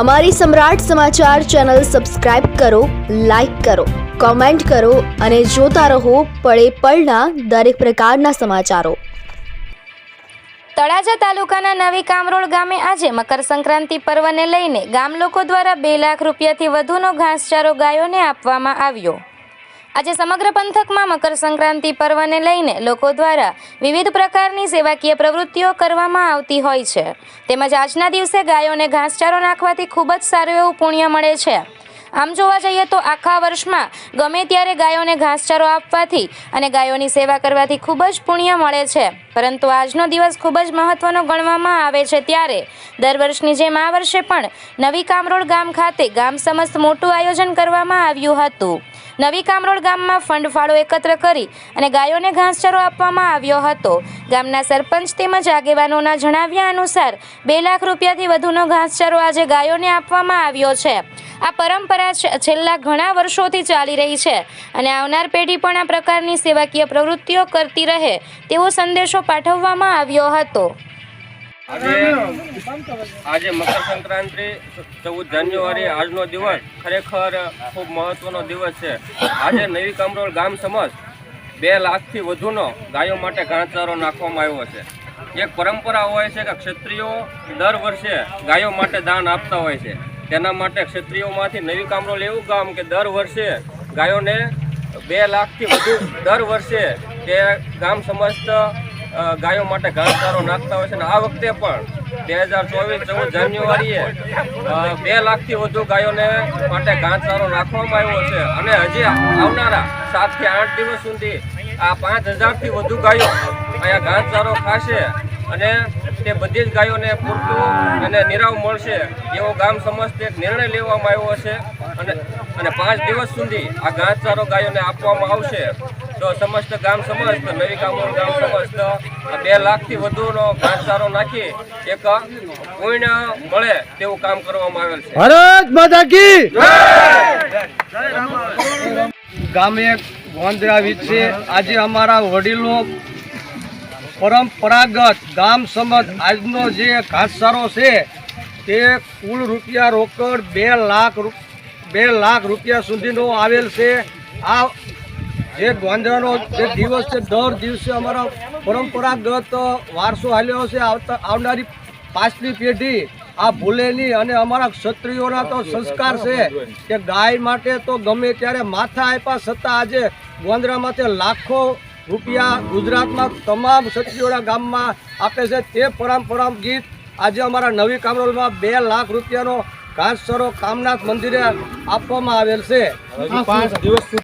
અમારી સમ્રાટ સમાચાર ચેનલ સબસ્ક્રાઇબ કરો, લાઇક કરો, કોમેન્ટ કરો અને જોતા રહો પળે પળના દરેક પ્રકારના સમાચારો. તળાજા તાલુકાના નવી કામરોળ ગામે આજે મકર સંક્રાંતિ પર્વને લઈને ગામ લોકો દ્વારા બે લાખ રૂપિયાથી વધુનો ઘાસચારો ગાયોને આપવામાં આવ્યો. આજે સમગ્ર પંથકમાં મકર સંક્રાંતિ પર્વને લઈને લોકો દ્વારા વિવિધ પ્રકારની સેવાકીય પ્રવૃત્તિઓ કરવામાં આવતી હોય છે. તેમજ આજના દિવસે ગાયોને ઘાસચારો નાખવાથી ખૂબ જ સારું એવું પુણ્ય મળે છે. આમ જોવા જઈએ તો આખા વર્ષમાં ગમે ત્યારે ગાયોને ઘાસચારો આપવાથી અને ગાયોની સેવા કરવાથી ખૂબ જ પુણ્ય મળે છે. પરંતુ આજનો દિવસ ખૂબ જ મહત્વનો ગણવામાં આવે છે ત્યારે દર વર્ષની જેમ આ વર્ષે પણ નવી કામરોળ ગામ ખાતે ગામ સમસ્ત મોટું આયોજન કરવામાં આવ્યું હતું. નવી કામરોળ ગામમાં ફંડ ફાળો એકત્ર કરી અને ગાયોને ઘાસચારો આપવામાં આવ્યો હતો. ગામના સરપંચ તેમજ આગેવાનોના જણાવ્યા અનુસાર, બે લાખ રૂપિયાથી વધુનો ઘાસચારો આજે ગાયોને આપવામાં આવ્યો છે. આ પરંપરા છેલ્લા ઘણા વર્ષોથી ચાલી રહી છે અને આવનાર પેઢી પણ આ પ્રકારની સેવાકીય પ્રવૃત્તિઓ કરતી રહે તેવો સંદેશો પાઠવવામાં આવ્યો હતો. આજે આજે મકર સંક્રાંતિ, ચૌદ જાન્યુઆરી, આજનો દિવસ ખરેખર ખૂબ મહત્વનો દિવસ છે. આજે નવી કામરોળ ગામ સમજ બે લાખથી વધુનો ગાયો માટે ઘાસચારો નાખવામાં આવ્યો છે. એક પરંપરા હોય છે કે ક્ષત્રિયો દર વર્ષે ગાયો માટે દાન આપતા હોય છે. તેના માટે ક્ષત્રિયોમાંથી નવી કામરોલ એવું ગામ કે દર વર્ષે ગાયોને બે લાખથી વધુ દર વર્ષે તે ગામ સમસ્ત ગાયો માટે ઘાસચારો નાખતા હોય છે અને આ વખતે પણ બે હજાર ચોવીસ ચૌદ જાન્યુઆરીએ બે લાખથી વધુ ગાયોને માટે ઘાસચારો નાખવામાં આવ્યો છે. અને હજી આવનારા સાતથી આઠ દિવસ સુધી આ પાંચ હજારથી વધુ ગાયો અહીંયા ઘાસચારો ખાશે અને તે બધી જ ગાયોને પૂરતું અને નિરાવ મળશે એવો ગામ સમસ્ત એક નિર્ણય લેવામાં આવ્યો છે. અને અને પાંચ દિવસ સુધી આ ઘાસચારો ગાયોને આપવામાં આવશે. તો સમસ્ત ગામ સમસ્ત નવી કામોલ ગામ સમસ્ત બે લાખથી વધુનો ઘાસચારો નાખી એક પુણ્ય મળે તેવું કામ કરવામાં આવેલ છે. ભારત માતા કી ગામે ગોંદરા છે. આજે અમારા વડીલો પરંપરાગત ગામ સમજ આજનો જે ઘાસચારો છે તે કુલ રૂપિયા રોકડ બે લાખ બે લાખ રૂપિયા સુધીનો આવેલ છે. આ જે ગોંદરાનો જે દિવસ છે, દર દિવસે અમારા પરંપરાગત વારસો હાલ્યો છે આવનારી પાછલી પેઢી આ ભૂલે અને અમારા ક્ષત્રિયોના તો સંસ્કાર છે કે ગાય માટે તો ગમે ત્યારે માથા આપ્યા છતાં આજે ગોંદરામાંથી લાખો રૂપિયા ગુજરાતમાં તમામ ક્ષત્રિયોના ગામમાં આપે છે. તે પરંપરામ ગીત આજે અમારા નવી કામરોલમાં બે લાખ રૂપિયાનો ઘાસચરો કામનાથ મંદિરે આપવામાં આવેલ છે. પાંચ દિવસ